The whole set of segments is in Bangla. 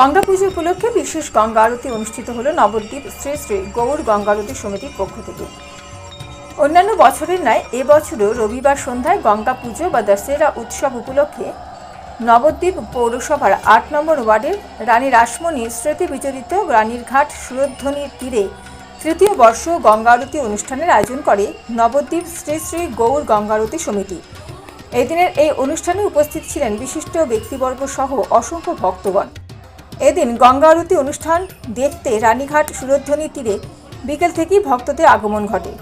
গঙ্গা পুজো উপলক্ষে বিশেষ গঙ্গা আরতি অনুষ্ঠিত হল নবদ্বীপ শ্রী শ্রী গৌর গঙ্গা আরতি সমিতির পক্ষ থেকে। অন্যান্য বছরের ন্যায় এবছরও রবিবার সন্ধ্যায় গঙ্গা পুজো বা দশেরা উৎসব উপলক্ষে নবদ্বীপ পৌরসভার আট নম্বর ওয়ার্ডের রানী রাসমণি স্মৃতি বিচরিত রানীর ঘাট সুরধ্বনির তীরে তৃতীয় বর্ষ গঙ্গা আরতি অনুষ্ঠানের আয়োজন করে নবদ্বীপ শ্রী শ্রী গৌর গঙ্গা আরতি সমিতি। এদিনের এই অনুষ্ঠানে উপস্থিত ছিলেন বিশিষ্ট ব্যক্তিবর্গ সহ অসংখ্য ভক্তগণ। এদিন গঙ্গা আরতি অনুষ্ঠান দেখতে রানীঘাট সুরধ্বনি তীরে বিকেল থেকেই ভক্তদের আগমন ঘটে।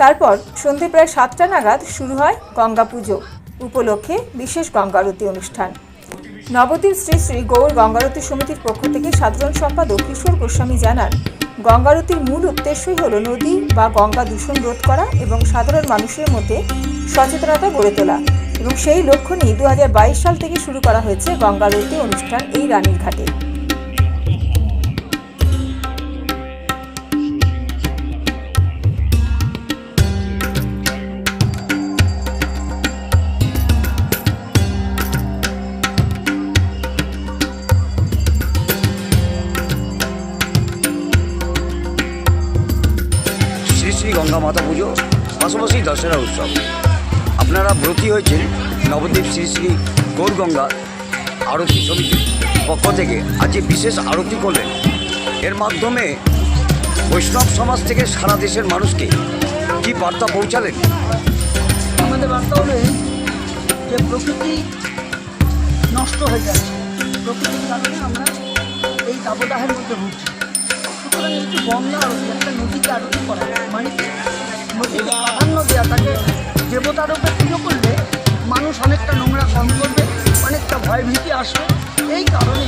তারপর সন্ধে প্রায় সাতটা নাগাদ শুরু হয় গঙ্গা পুজো, উপলক্ষে বিশেষ গঙ্গারতি অনুষ্ঠান। নবদ্বীপ শ্রী শ্রী গৌর গঙ্গারতি সমিতির পক্ষ থেকে সাধারণ সম্পাদক কিশোর গোস্বামী জানান গঙ্গারতির মূল উদ্দেশ্যই হল নদী বা গঙ্গা দূষণ রোধ করা এবং সাধারণ মানুষের মধ্যে সচেতনতা গড়ে তোলা। এবং সেই লক্ষ্য নিয়ে দু হাজার বাইশ সাল থেকে শুরু করা হয়েছে গঙ্গারতি অনুষ্ঠান এই রানীর ঘাটে। শ্রী শ্রী গঙ্গা মাতা পুজো, পাশাপাশি দশেরা উৎসব। আপনারা ব্রতী হয়েছেন নবদ্বীপ শ্রী শ্রী গৌরগঙ্গা আরতি সমিতির পক্ষ থেকে। আজ বিশেষ আরতি করলেন। এর মাধ্যমে বৈষ্ণব সমাজ থেকে সারা দেশের মানুষকে কি বার্তা পৌঁছালেন? আমাদের বার্তা হলো যে প্রকৃতি নষ্ট হয়ে যাচ্ছে। প্রকৃতির কারণে আমরা এই দাবদাহের মধ্যে ভুগছি। সুতরাং একটু গঙ্গা আরতি, একটা নদীকে আরতি করা মানে? নদীকে প্রাধান্য দেওয়া তাকে দেবতার উপরে পুজো করলে মানুষ অনেকটা নোংরা কম করবে, অনেকটা ভয়ভীতি আসবে। এই কারণে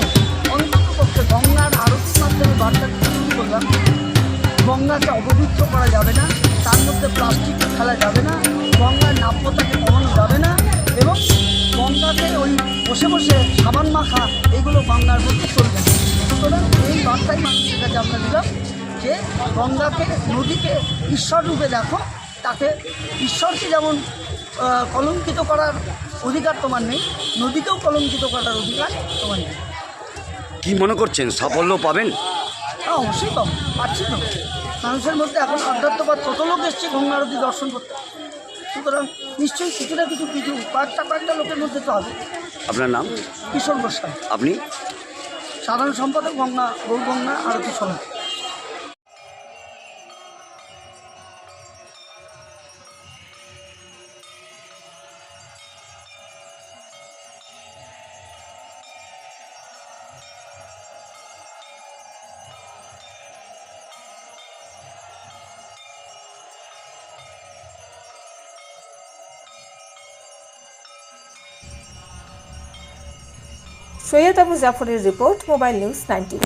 অন্তত পক্ষে গঙ্গার আরতির মাধ্যমে বার্তা শুরু করলাম গঙ্গাকে অপবিত্র করা যাবে না, তার মধ্যে প্লাস্টিক ফেলা যাবে না, গঙ্গার নাব্যতাকে কমানো যাবে না এবং গঙ্গাকে ওই বসে বসে সাবান মাখা, এগুলো গঙ্গার মধ্যে চলবে সুতরাং এই বার্তাই মানুষের কাছে আমরা দিলাম যে গঙ্গাকে, নদীকে ঈশ্বর রূপে দেখো তাকে ঈশ্বরকে যেমন কলঙ্কিত করার অধিকার তোমার নেই নদীকেও কলঙ্কিত করার অধিকার তোমার নেই। কি মনে করছেন? সাফল্য পাবেন? হ্যাঁ অবশ্যই পাবো পাচ্ছি তো। মানুষের মধ্যে এখন আধ্যাত্মবাদ কত লোক এসছে গঙ্গা আরতি দর্শন করতে সুতরাং নিশ্চয়ই কিছু না কিছু কিছু কয়েকটা কয়েকটা লোকের মধ্যে তো হবে। আপনার নাম? কিশোর গোস্বামী আপনি? সাধারণ সম্পাদক গঙ্গা গৌর গঙ্গা আরতি সমিতি সৈয়দ আবু জাফরের রিপোর্ট মোবাইল নিউজ নাইনটি